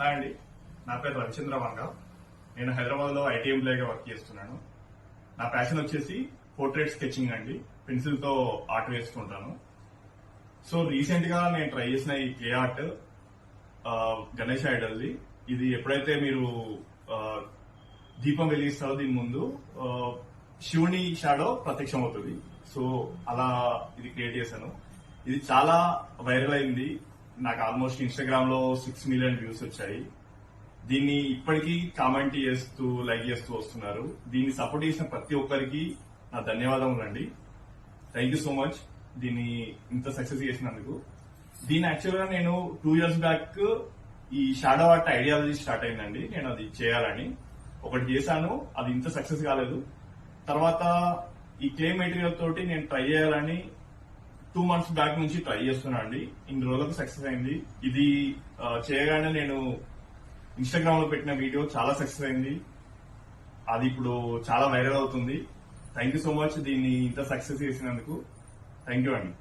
Hi అండి. నా పేరు రవిచంద్ర వంగ నేను హైదరాబాద్లో ఐటీ ఎంప్లాయ్గా వర్క్ చేస్తున్నాను. నా ప్యాషన్ వచ్చేసి పోర్ట్రేట్ స్కెచింగ్ అండి. పెన్సిల్తో ఆర్ట్ వేసుకుంటాను. సో రీసెంట్గా నేను ట్రై చేసిన ఈ క్లే ఆర్ట్ గణేష్ ఐడల్ది. ఇది ఎప్పుడైతే మీరు దీపం వెలిగిస్తారో దీని ముందు శివుని షాడో ప్రత్యక్షం అవుతుంది. సో అలా ఇది క్రియేట్ చేశాను. ఇది చాలా వైరల్ అయింది. నాకు ఆల్మోస్ట్ ఇన్స్టాగ్రామ్లో సిక్స్ మిలియన్ వ్యూస్ వచ్చాయి. దీన్ని ఇప్పటికీ కామెంట్ చేస్తూ లైక్ చేస్తూ వస్తున్నారు. దీన్ని సపోర్ట్ చేసిన ప్రతి ఒక్కరికి నా ధన్యవాదములు అండి. థ్యాంక్ యూ సో మచ్ దీన్ని ఇంత సక్సెస్ చేసినందుకు. దీన్ని యాక్చువల్గా నేను టూ ఇయర్స్ బ్యాక్ ఈ షాడో ఆర్ట్ ఐడియాలజీ స్టార్ట్ అయిందండి. నేను అది చేయాలని. ఒకటి చేశాను అది ఇంత సక్సెస్ కాలేదు. తర్వాత ఈ క్లే మెటీరియల్ తోటి నేను ట్రై చేయాలని టూ మంత్స్ బ్యాక్ నుంచి ట్రై చేస్తున్నా అండి. ఇన్ని రోజులకు సక్సెస్ అయింది. ఇది చేయగానే నేను ఇన్స్టాగ్రామ్లో పెట్టిన వీడియో చాలా సక్సెస్ అయింది. అది ఇప్పుడు చాలా వైరల్ అవుతుంది. థ్యాంక్ యూ సో మచ్ దీన్ని ఇంత సక్సెస్ చేసినందుకు. థ్యాంక్ యూ అండి.